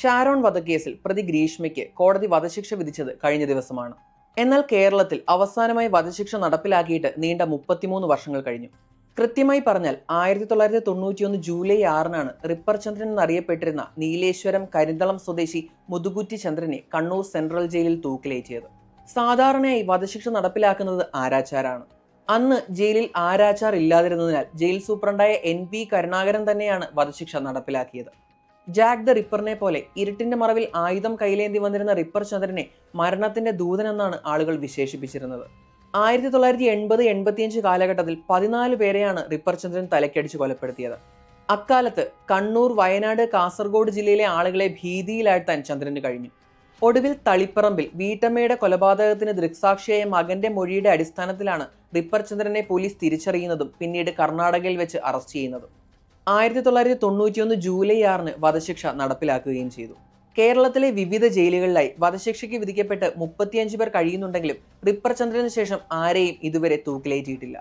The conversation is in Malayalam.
ഷാരോൺ വധക്കേസിൽ പ്രതി ഗ്രീഷ്മയ്ക്ക് കോടതി വധശിക്ഷ വിധിച്ചത് കഴിഞ്ഞ ദിവസമാണ്. എന്നാൽ കേരളത്തിൽ അവസാനമായി വധശിക്ഷ നടപ്പിലാക്കിയിട്ട് നീണ്ട മുപ്പത്തിമൂന്ന് വർഷങ്ങൾ കഴിഞ്ഞു. കൃത്യമായി പറഞ്ഞാൽ ആയിരത്തി തൊള്ളായിരത്തി തൊണ്ണൂറ്റിയൊന്ന് ജൂലൈ ആറിനാണ് റിപ്പർ ചന്ദ്രൻ എന്നറിയപ്പെട്ടിരുന്ന നീലേശ്വരം കരിന്തളം സ്വദേശി മുതുകുറ്റി ചന്ദ്രനെ കണ്ണൂർ സെൻട്രൽ ജയിലിൽ തൂക്കിലേറ്റിയത്. സാധാരണയായി വധശിക്ഷ നടപ്പിലാക്കുന്നത് ആരാച്ചാരാണ്. അന്ന് ജയിലിൽ ആരാച്ചാർ ഇല്ലാതിരുന്നതിനാൽ ജയിൽ സൂപ്രണ്ടായ എൻ പി കരുണാകരൻ തന്നെയാണ് വധശിക്ഷ നടപ്പിലാക്കിയത്. ജാക്ക് ദ റിപ്പറിനെ പോലെ ഇരുട്ടിന്റെ മറവിൽ ആയുധം കൈലേന്തി വന്നിരുന്ന റിപ്പർ ചന്ദ്രനെ മരണത്തിന്റെ ദൂതനെന്നാണ് ആളുകൾ വിശേഷിപ്പിച്ചിരുന്നത്. ആയിരത്തി തൊള്ളായിരത്തി എൺപത് എൺപത്തിയഞ്ച് കാലഘട്ടത്തിൽ പതിനാല് പേരെയാണ് റിപ്പർ ചന്ദ്രൻ തലക്കടിച്ച് കൊലപ്പെടുത്തിയത്. അക്കാലത്ത് കണ്ണൂർ വയനാട് കാസർഗോഡ് ജില്ലയിലെ ആളുകളെ ഭീതിയിലാഴ്ത്താൻ ചന്ദ്രന് കഴിഞ്ഞു. ഒടുവിൽ തളിപ്പറമ്പിൽ വീട്ടമ്മയുടെ കൊലപാതകത്തിന് ദൃക്സാക്ഷിയായ മകന്റെ മൊഴിയുടെ അടിസ്ഥാനത്തിലാണ് റിപ്പർ ചന്ദ്രനെ പോലീസ് തിരിച്ചറിയുന്നതും പിന്നീട് കർണാടകയിൽ വെച്ച് അറസ്റ്റ് ചെയ്യുന്നതും. ആയിരത്തി തൊള്ളായിരത്തി തൊണ്ണൂറ്റിയൊന്ന് ജൂലൈ ആറിന് വധശിക്ഷ നടപ്പിലാക്കുകയും ചെയ്തു. കേരളത്തിലെ വിവിധ ജയിലുകളിലായി വധശിക്ഷയ്ക്ക് വിധിക്കപ്പെട്ട് മുപ്പത്തിയഞ്ച് പേർ കഴിയുന്നുണ്ടെങ്കിലും റിപ്പർ ചന്ദ്രന് ശേഷം ആരെയും ഇതുവരെ തൂക്കിലേറ്റിയിട്ടില്ല.